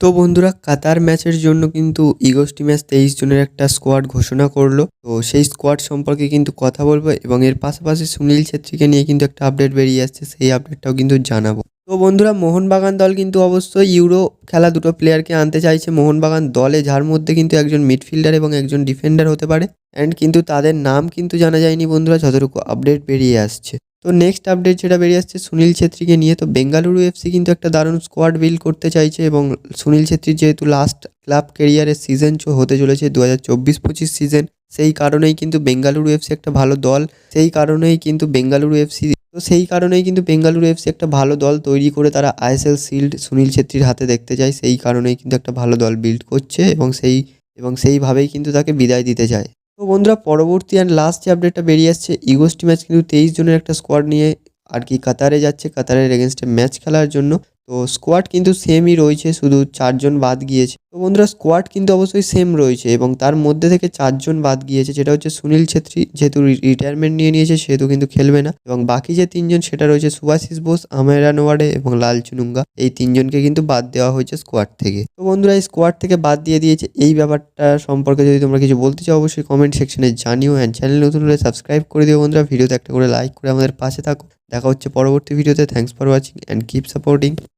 তো বন্ধুরা, কাতার ম্যাচের জন্য কিন্তু ইগোস্টি ম্যাচ তেইশ জনের একটা স্কোয়াড ঘোষণা করল। তো সেই স্কোয়াড সম্পর্কে কিন্তু কথা বলব এবং এর পাশাপাশি সুনীল ছেত্রীকে নিয়ে কিন্তু একটা আপডেট বেরিয়ে আসছে, সেই আপডেটটাও কিন্তু জানাব। তো বন্ধুরা, মোহনবাগান দল কিন্তু অবশ্যই ইউরো খেলা দুটো প্লেয়ারকে আনতে চাইছে। মোহনবাগান দলে যার মধ্যে কিন্তু একজন মিডফিল্ডার এবং একজন ডিফেন্ডার হতে পারে। অ্যান্ড কিন্তু তাদের নাম কিন্তু জানা যায়নি বন্ধুরা, যতটুকু আপডেট বেরিয়ে আসছে। তো নেক্সট আপডেট যেটা বেরিয়ে আসছে, সুনীল ছেত্রীকে নিয়ে। তো বেঙ্গালুরু এফসি কিন্তু একটা দারুণ স্কোয়াড বিল্ড করতে চাইছে এবং সুনীল ছেত্রীর যেহেতু লাস্ট ক্লাব কেরিয়ারের সিজন হতে চলেছে দু হাজার চব্বিশ পঁচিশ সিজন সেই কারণেই কিন্তু বেঙ্গালুরু এফসি একটা ভালো দল। সেই কারণেই কিন্তু বেঙ্গালুরু এফসি তো সেই কারণেই কিন্তু বেঙ্গালুরু এফসি একটা ভালো দল তৈরি করে তারা আইএসএল শিল্ড সুনীল ছেত্রীর হাতে দেখতে চায়। সেই কারণেই কিন্তু একটা ভালো দল বিল্ড করছে এবং সেই, এবং সেইভাবেই কিন্তু তাকে বিদায় দিতে চায়। তো বন্ধুরা, পরবর্তী অ্যান্ড লাস্ট যে আপডেটটা বেরিয়ে আসছে ইগোস্টি ম্যাচ কিন্তু তেইশ জনের একটা স্কোয়াড নিয়ে আর কি কাতারে যাচ্ছে। কাতারের এগেনস্টে ম্যাচ খেলার জন্য। তো স্কোয়াড কিন্তু সেমই রয়েছে, শুধু চারজন বাদ গিয়েছে। তো বন্ধুরা স্কোয়াড কিন্তু অবশ্যই সেম রয়েছে এবং তার মধ্যে থেকে চারজন বাদ গিয়েছে, যেটা হচ্ছে সুনীল ছেত্রী, যেহেতু রিটায়ারমেন্ট নিয়ে নিয়েছে, সেহেতু কিন্তু খেলবে না। এবং বাকি যে তিনজন, সেটা রয়েছে সুভাশিস বোস, আমেরা নোয়াডে এবং লাল চুনুঙ্গা। এই তিনজনকে কিন্তু বাদ দেওয়া হয়েছে স্কোয়াড থেকে। তো বন্ধুরা, এই স্কোয়াড থেকে বাদ দিয়ে দিয়েছে এই ব্যাপারটা সম্পর্কে যদি তোমরা কিছু বলতে চাও, অবশ্যই কমেন্ট সেকশনে জানিও অ্যান্ড চ্যানেল নতুন হলে সাবস্ক্রাইব করে দিও বন্ধুরা। ভিডিওতে একটা করে লাইক করে আমাদের পাশে থাকো। দেখা হচ্ছে পরবর্তী ভিডিওতে। Thanks for watching and keep supporting